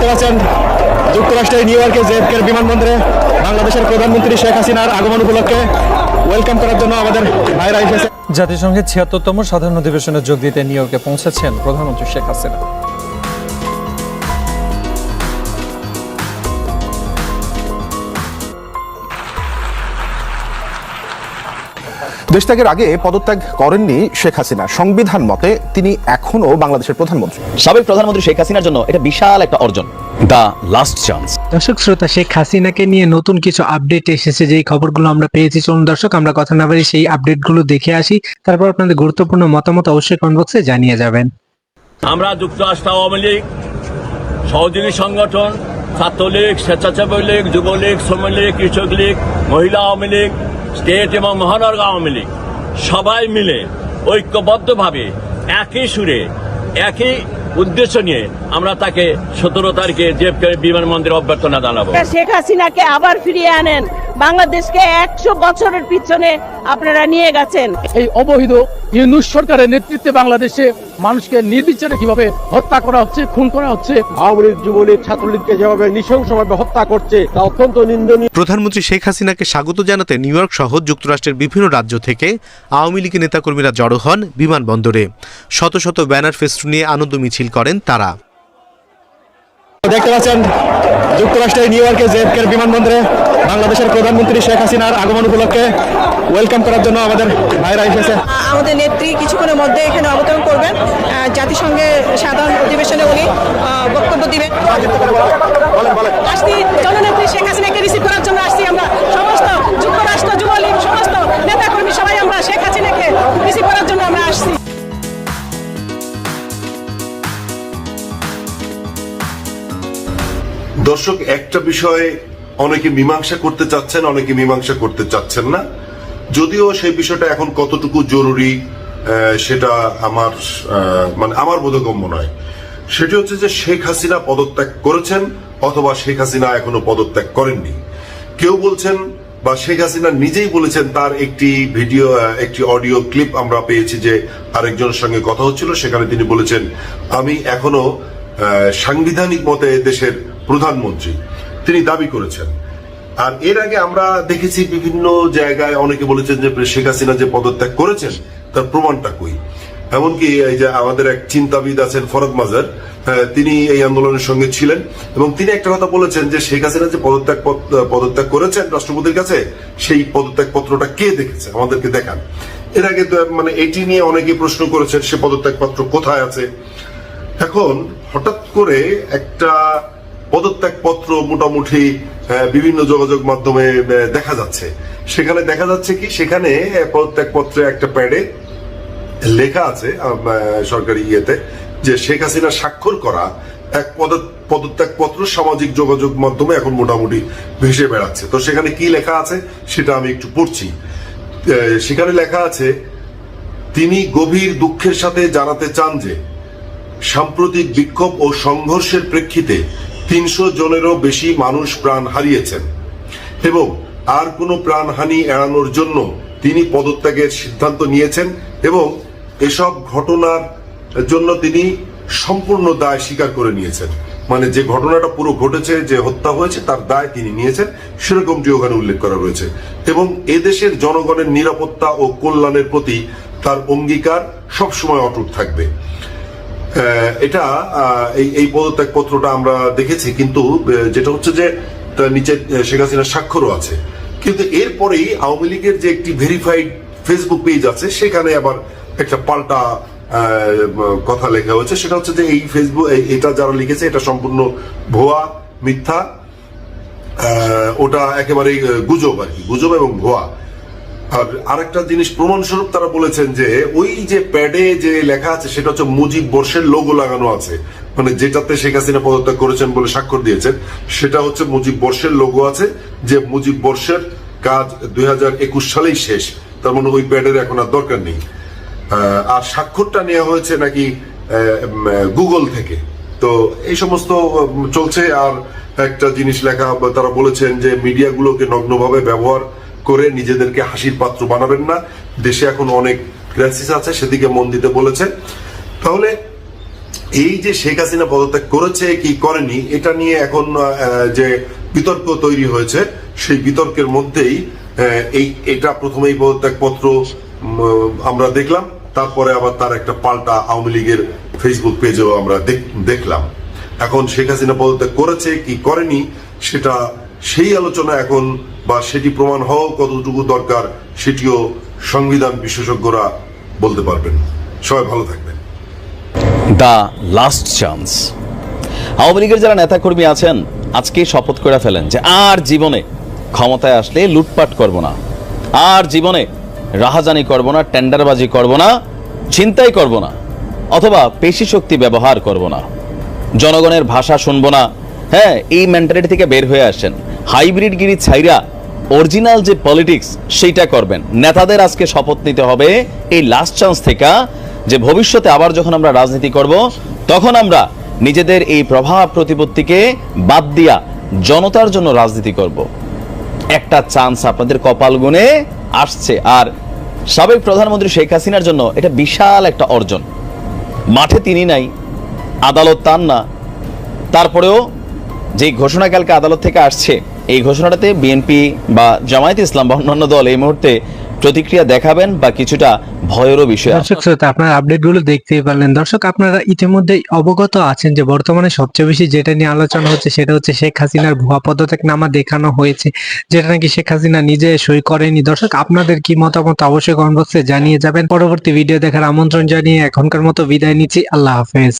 দেখতে পাচ্ছেন যুক্তরাষ্ট্রের নিউ ইয়র্কে জেফকের বিমানবন্দরে বাংলাদেশের প্রধানমন্ত্রী শেখ হাসিনার আগমন উপলক্ষে ওয়েলকাম করার জন্য আমাদের ভাইরা এসেছে। জাতিসংঘের ছিয়াত্তরতম সাধারণ অধিবেশনে যোগ দিতে নিউ ইয়র্কে পৌঁছেছেন প্রধানমন্ত্রী শেখ হাসিনা। দেশত্যাগের আগে পদত্যাগ করেননি শেখ হাসিনা। সংবিধান মতে তিনি এখনও বাংলাদেশের প্রধানমন্ত্রী। সাবেক প্রধানমন্ত্রী শেখ হাসিনার জন্য এটা বিশাল একটা অর্জন। দ্য লাস্ট চান্স দর্শক শ্রোতা শেখ হাসিনাকে নিয়ে নতুন কিছু আপডেট এসেছে যেই খবরগুলো আমরা পেয়েছি। চলুন দর্শক আমরা কথা না বাড়ি সেই আপডেটগুলো দেখে আসি। তারপর আপনাদের গুরুত্বপূর্ণ মতামত অবশ্যই কমেন্ট বক্সে জানিয়ে যাবেন। আমরা যুক্তরাষ্ট্র আওয়ামী লীগ সহযোগী সংগঠন ছাত্রলীগ স্বেচ্ছাসেবী লীগ যুবলীগ শ্রমিক লীগ কৃষক লীগ মহিলা আওয়ামী লীগ স্টেট এবং মহানগর আওয়ামী লীগ সবাই মিলে ঐক্যবদ্ধভাবে একই সুরে, একই উদ্দেশ্য নিয়ে আমরা তাকে সতেরো তারিখে জেফ বিমানবন্দরে অভ্যর্থনা জানাব। শেখ হাসিনাকে আবার ফিরিয়ে আনেন। বাংলাদেশকে একশো বছরের পিছনে আপনারা নিয়ে গেছেন। এই অবৈধ ইউনুস সরকারের নেতৃত্বে বাংলাদেশে মানুষকে নির্বিচারে কীভাবে হত্যা করা হচ্ছে খুন করা হচ্ছে? আওয়ামী লীগ যুবলীগ ছাত্রলীগকে যেভাবে নৃশংসভাবে হত্যা করছে তা অত্যন্ত নিন্দনীয়। প্রধানমন্ত্রী শেখ হাসিনাকে স্বাগত জানাতে নিউ ইয়র্ক সহ যুক্তরাষ্ট্রের বিভিন্ন রাজ্য থেকে আওয়ামী লীগের নেতাকর্মীরা জড়ো হন বিমানবন্দরে। শত শত ব্যানার ফেস্টুন নিয়ে আনন্দ মিছিল করেন তারা। দেখতে পাচ্ছেন যুক্তরাষ্ট্রের নিউ ইয়র্কে জেএফকের বিমানবন্দরে বাংলাদেশের প্রধানমন্ত্রী শেখ হাসিনার আগমন উপলক্ষে ওয়েলকাম করার জন্য আমাদের ভাইরা এসেছে। আমাদের নেত্রী কিছুক্ষণের মধ্যে এখানে অবতরণ করবেন। জাতিসংঘের সাধারণ অধিবেশনে উনি বক্তব্য দিবেন। আসছি জননেত্রী শেখ হাসিনাকে রিসিভ করার জন্য আসছি আমরা। সমস্ত যুক্তরাষ্ট্র যুবলীগ সমস্ত নেতাকর্মী সবাই আমরা শেখ হাসিনাকে রিসিভ করার জন্য আমরা আসছি। দর্শক একটা বিষয়ে অনেকে মীমাংসা করতে চাচ্ছেন, অনেকে মীমাংসা করতে চাচ্ছেন না। যদিও সেই বিষয়টা এখন কতটুকু জরুরি সেটা আমার মানে আমার বোধগম্য নয়। সেটি হচ্ছে যে শেখ হাসিনা পদত্যাগ করেছেন অথবা শেখ হাসিনা এখনও পদত্যাগ করেননি। কেউ বলছেন বা শেখ হাসিনা নিজেই বলেছেন তার একটি ভিডিও একটি অডিও ক্লিপ আমরা পেয়েছি যে আরেকজনের সঙ্গে কথা হচ্ছিল, সেখানে তিনি বলেছেন, আমি এখনও সাংবিধানিক মতে দেশের প্রধানমন্ত্রী। তিনি দাবি করেছেন। আর এর আগে আমরা দেখেছি বিভিন্ন জায়গায় অনেকে বলেছেন যে শেখ হাসিনা যে পদত্যাগ করেছেন, তার প্রমাণটা কই? এমনকি এই যে আমাদের এক চিন্তাবিদ আছেন ফরদ মাজার তিনি এই আন্দোলনের সঙ্গে ছিলেন এবং তিনি একটা কথা বলেছেন যে শেখ হাসিনা যে পদত্যাগ পদত্যাগ করেছেন রাষ্ট্রপতির কাছে, সেই পদত্যাগ পত্রটা কে দেখেছে? আমাদেরকে দেখান। এর আগে তো মানে এটি নিয়ে অনেকে প্রশ্ন করেছেন, সে পদত্যাগ পত্র কোথায় আছে? এখন হঠাৎ করে একটা পদত্যাগ পত্র মোটামুটি বিভিন্ন যোগাযোগ মাধ্যমে দেখা যাচ্ছে। সেখানে দেখা যাচ্ছে কি, সেখানে পদত্যাগ পত্রে একটা প্যাডে লেখা আছে সরকারি ইয়েতে, যে শেখ হাসিনা স্বাক্ষর করা এক পদ- পদত্যাগ পত্র সামাজিক যোগাযোগ মাধ্যমে এখন মোটামুটি ভেসে বেড়াচ্ছে। তো সেখানে কি লেখা আছে, সেটা আমি একটু পড়ছি। সেখানে লেখা আছে, তিনি গভীর দুঃখের সাথে জানাতে চান যে, সাম্প্রতিক বিক্ষোভ ও সংঘর্ষের প্রেক্ষিতে তিনশো জনেরও বেশি মানুষ প্রাণ হারিয়েছেন। এবং আর কোনো প্রাণহানি এড়ানোর জন্য তিনি পদত্যাগের সিদ্ধান্ত নিয়েছেন এবং এসব ঘটনার জন্য তিনি সম্পূর্ণ দায় স্বীকার করে নিয়েছেন। মানে যে ঘটনাটা পুরো ঘটেছে, যে হত্যা হয়েছে, তার দায় তিনি নিয়েছেন সেরকমটি ওখানে উল্লেখ করা রয়েছে। এবং এদেশের জনগণের নিরাপত্তা ও কল্যাণের প্রতি তার অঙ্গীকার সবসময় অটুট থাকবে। এটা এই পদত্যাগ পত্রটা আমরা দেখেছি, কিন্তু যেটা হচ্ছে যে তার নিচে শেখ হাসিনার স্বাক্ষরও আছে। কিন্তু এরপরেই আওয়ামী লীগের যে একটি ভেরিফাইড ফেসবুক পেজ আছে, সেখানে আবার একটা পাল্টা কথা লেখা হয়েছে। সেটা হচ্ছে যে এই ফেসবুক এটা যারা লিখেছে, এটা সম্পূর্ণ ভুয়া, মিথ্যা ওটা একেবারেই গুজব আর কি, গুজব এবং ভুয়া। আর আরেকটা জিনিস প্রমাণস্বরূপ তারা বলেছেন যে ওই যে প্যাডে যে লেখা আছে, সেটা হচ্ছে মুজিব বর্ষের লোগো লাগানো আছে। মানে যেটাতে শেখ হাসিনা পদত্যাগ করেছেন বলে স্বাক্ষর দিয়েছেন, সেটা হচ্ছে মুজিব বর্ষের লোগো আছে, যে মুজিব বর্ষের কাজ দুই হাজার একুশ সালেই শেষ। তার মানে ওই প্যাডের এখন আর দরকার নেই। আর স্বাক্ষরটা নেওয়া হয়েছে নাকি গুগল থেকে। তো এই সমস্ত চলছে। আর একটা জিনিস লেখা, তারা বলেছেন যে মিডিয়াগুলোকে নগ্নভাবে ব্যবহার করে নিজেদেরকে হাসির পাত্র বানাবেন না। দেশে এখন অনেক ক্রাইসিস আছে, সেদিকে মন দিতে বলেছে। তাহলে এই যে শেখ হাসিনা পদত্যাগ করেছে, কি করেনি, এটা নিয়ে এখন যে বিতর্ক তৈরি হয়েছে, সেই বিতর্কের মধ্যেই এই, এটা প্রথমেই পদত্যাগ পত্র আমরা দেখলাম। তারপরে আবার তার একটা পাল্টা আওয়ামী লীগের ফেসবুক পেজেও আমরা দেখ- দেখলাম। এখন শেখ হাসিনা পদত্যাগ করেছে, কি করেনি, সেটা সেই আলোচনা এখন বা সেটি প্রমাণ হওয়া কতটুকু দরকার সেটিও সংবিধান বিশেষজ্ঞরা বলতে পারবেন। সবাই ভালো থাকবেন। The last chance. আওয়ামী লীগের যারা নেতাকর্মী আছেন, আজকে শপথ করে ফেলেন যে আর জীবনে ক্ষমতায় আসলে লুটপাট করব না। আর জীবনে রাহাজানি করব না, টেন্ডারবাজি করব না চিন্তাই করব না, অথবা পেশি শক্তি ব্যবহার করব না। জনগণের ভাষা শুনব না। হ্যাঁ এই মেন্টালিটি থেকে বের হয়ে আসেন। হাইব্রিড গিরি ছাইরা অরিজিনাল যে পলিটিক্স, সেইটা করবেন। নেতাদের আজকে শপথ নিতে হবে। এই লাস্ট চান্স থেকে যে ভবিষ্যতে আবার যখন আমরা রাজনীতি করব, তখন আমরা নিজেদের এই প্রভাব প্রতিপত্তিকে বাদ দিয়া জনতার জন্য রাজনীতি করব। একটা চান্স আপনাদের কপাল গুনে আসছে। আর সাবেক প্রধানমন্ত্রী শেখ হাসিনার জন্য এটা বিশাল একটা অর্জন। মাঠে তিনি নাই, আদালত তার না। তারপরেও যে ঘোষণা কালকে আদালত থেকে আসছে এই ঘোষণাটাতে বিএনপি বা জামায়াত ইসলাম বা অন্যান্য দল এই মুহূর্তে প্রতিক্রিয়া দেখাবেন বা কিছুটা ভয়েরও বিষয় দর্শক শ্রোতা, আপনারা আপডেটগুলো দেখতেই পারলেন। দর্শক, আপনারা ইতিমধ্যেই অবগত আছেন যে বর্তমানে সবচেয়ে বেশি যেটা নিয়ে আলোচনা হচ্ছে সেটা হচ্ছে শেখ হাসিনার ভুয়া পদত্যাগ নামা দেখানো হয়েছে, যেটা নাকি শেখ হাসিনা নিজে সই করেনি। দর্শক, আপনাদের কি মতামত অবশ্যই কমেন্ট বক্সে জানিয়ে যাবেন। পরবর্তী ভিডিও দেখার আমন্ত্রণ জানিয়ে এখনকার মতো বিদায় নিচ্ছি। আল্লাহ হাফেজ।